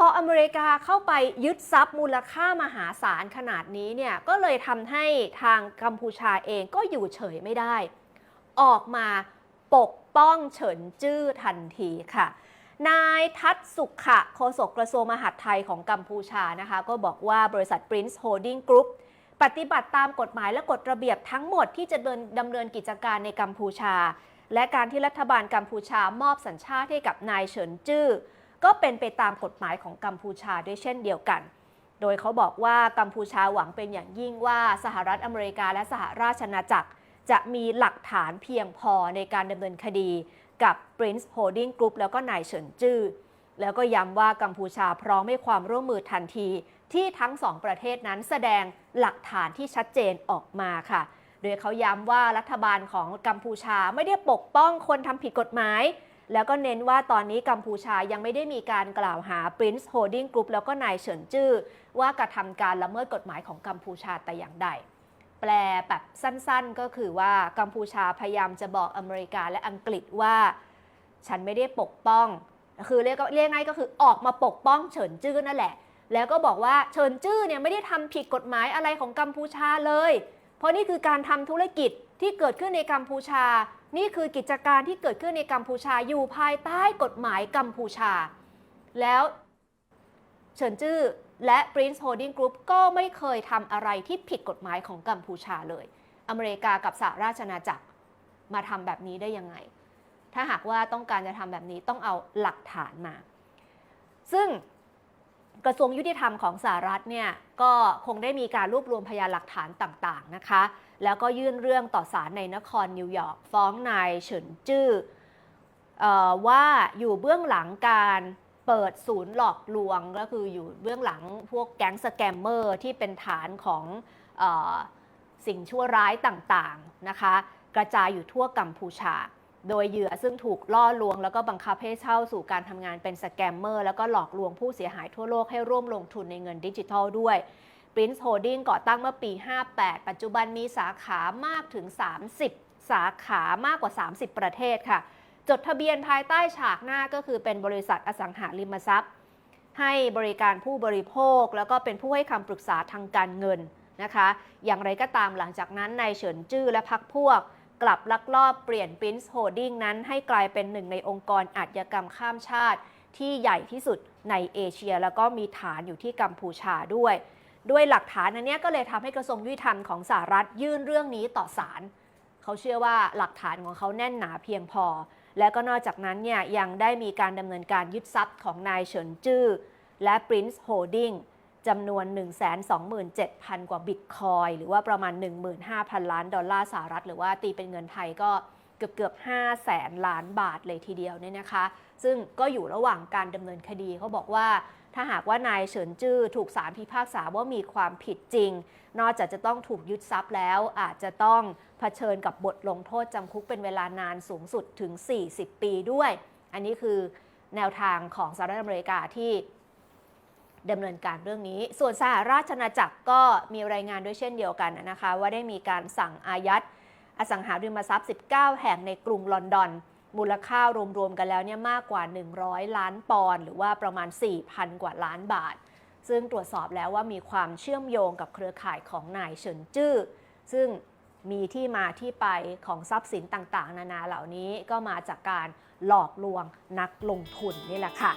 พออเมริกาเข้าไปยึดทรัพย์มูลค่ามหาศาลขนาดนี้เนี่ยก็เลยทำให้ทางกัมพูชาเองก็อยู่เฉยไม่ได้ ออกมาปกป้องเฉินจื้อทันทีค่ะนายทัศสุขะโฆษกกระทรวงมหาดไทยของกัมพูชานะคะ ก็บอกว่าบริษัท Prince Holding Group ปฏิบัติตามกฎหมายและกฎระเบียบทั้งหมดที่จะเดินดำเนินกิจการในกัมพูชา และการที่รัฐบาลกัมพูชามอบสัญชาติให้กับนายเฉินจื้อ ก็เป็นไปตามกฎหมายของกัมพูชาด้วยเช่นเดียวกัน โดยเขาบอกว่ากัมพูชาหวังเป็นอย่างยิ่งว่าสหรัฐอเมริกาและสหราชอาณาจักร จะมีหลักฐานเพียงพอในการดำเนินคดีกับ Prince Holding Group แล้วก็นายเฉินจื้อแล้วก็ย้ำว่ากัมพูชาพร้อมให้ความร่วมมือทันที ที่ทั้งสองประเทศนั้นแสดงหลักฐานที่ชัดเจนออกมาค่ะ โดยเขาย้ำว่ารัฐบาลของกัมพูชาไม่ได้ปกป้องคนทำผิดกฎหมาย แล้วก็เน้นว่าตอนนี้กัมพูชายังไม่ได้มีการกล่าวหา Prince Holding Group แล้วก็นายเฉินจื้อว่ากระทำการละเมิดกฎหมายของกัมพูชาแต่อย่างใด แปลแบบสั้นๆก็คือว่ากัมพูชาพยายามจะบอกอเมริกาและอังกฤษว่า ฉันไม่ได้ปกป้อง คือเรียกเรียกง่ายก็คือออกมาปกป้องเฉินจื้อนั่นแหละ แล้วก็บอกว่าเฉินจื้อเนี่ยไม่ได้ทำผิดกฎหมายอะไรของกัมพูชาเลย เพราะนี่คือการทำธุรกิจ ที่เกิดขึ้นในกัมพูชา นี่คือกิจการที่เกิดขึ้นในกัมพูชาอยู่ภายใต้กฎหมายกัมพูชา แล้วเฉินจื้อและ Prince Holding Group ก็ไม่เคยทำอะไรที่ผิดกฎหมายของกัมพูชาเลย อเมริกากับสหราชอาณาจักรมาทำแบบนี้ได้ยังไง ถ้าหากว่าต้องการจะทำแบบนี้ต้องเอาหลักฐานมา ซึ่ง กระทรวงยุติธรรมของสหรัฐเนี่ยก็คงได้มีการรวบรวมพยานหลักฐานต่างๆนะคะ แล้วก็ยื่นเรื่องต่อศาลในนครนิวยอร์กฟ้องนายเฉินจื้ออว่าอยู่เบื้องหลังการเปิดศูนย์หลอกลวงก็คืออยู่เบื้องหลังพวกแก๊งสแกมเมอร์ที่เป็นฐานของอสิ่งชั่วร้ายต่างๆนะคะ กระจายอยู่ทั่วกัมพูชา โดยเหยื่อซึ่งถูกล่อลวง แล้วก็บังคับให้เช่าสู่การทำงานเป็นสแกมเมอร์ แล้วก็หลอกลวงผู้เสียหายทั่วโลกให้ร่วมลงทุนในเงินดิจิทัลด้วย Prince Holding ก่อตั้งเมื่อปี 58 ปัจจุบันมีสาขามากถึง 30 สาขามากกว่า 30 ประเทศค่ะ จดทะเบียนภายใต้ฉากหน้าก็คือเป็นบริษัทอสังหาริมทรัพย์ ให้บริการผู้บริโภค แล้วก็เป็นผู้ให้คำปรึกษาทางการเงินนะคะ อย่างไรก็ตามหลังจากนั้นนายเฉินจื้อและพักพวก กลับลักลอบเปลี่ยน Prince Holding นั้นให้กลายเป็นหนึ่งในองค์กรอาชญากรรมข้ามชาติ ที่ใหญ่ที่สุดในเอเชีย แล้วก็มีฐานอยู่ที่กัมพูชาด้วย ด้วยหลักฐานอันเนี้ยก็เลยทำให้กระทรวงยุติธรรมของสหรัฐยื่นเรื่องนี้ต่อศาลเขาเชื่อว่าหลักฐานของเขาแน่นหนาเพียงพอ และก็นอกจากนั้นเนี่ยยังได้มีการดำเนินการยึดทรัพย์ของนายเฉินจื้อและ Prince Holding จำนวน 127,000 กว่าบิตคอยหรือว่าประมาณ 15,000 ล้านดอลลาร์สหรัฐ หรือว่าตีเป็นเงินไทยก็เกือบเกือบ5แสนล้านบาทเลยทีเดียวเนี่ยนะคะ ซึ่งก็อยู่ระหว่างการดำเนินคดีเขาบอกว่า ถ้าหากว่านายเฉินจื้อถูกศาลพิพากษาว่ามีความผิดจริง นอกจากจะต้องถูกยึดทรัพย์แล้ว อาจจะต้องเผชิญกับบทลงโทษจำคุกเป็นเวลานานสูงสุดถึง 40 ปีด้วย อันนี้คือแนวทางของสหรัฐอเมริกาที่ ดำเนินการเรื่องนี้ ส่วนสหราชอาณาจักรก็มีรายงานด้วยเช่นเดียวกันนะคะ ว่าได้มีการสั่งอายัดอสังหาริมทรัพย์ 19 แห่งในกรุงลอนดอน มูลค่ารวมๆกันแล้วเนี่ยมากกว่า 100 ล้านปอนด์หรือว่าประมาณ 4,000 กว่าล้านบาท ซึ่งตรวจสอบแล้วว่ามีความเชื่อมโยงกับเครือข่ายของนายเฉินจื้อซึ่งมีที่มาที่ไปของทรัพย์สินต่างๆ นานาเหล่านี้ก็มาจากการหลอกลวงนักลงทุนนี่แหละค่ะ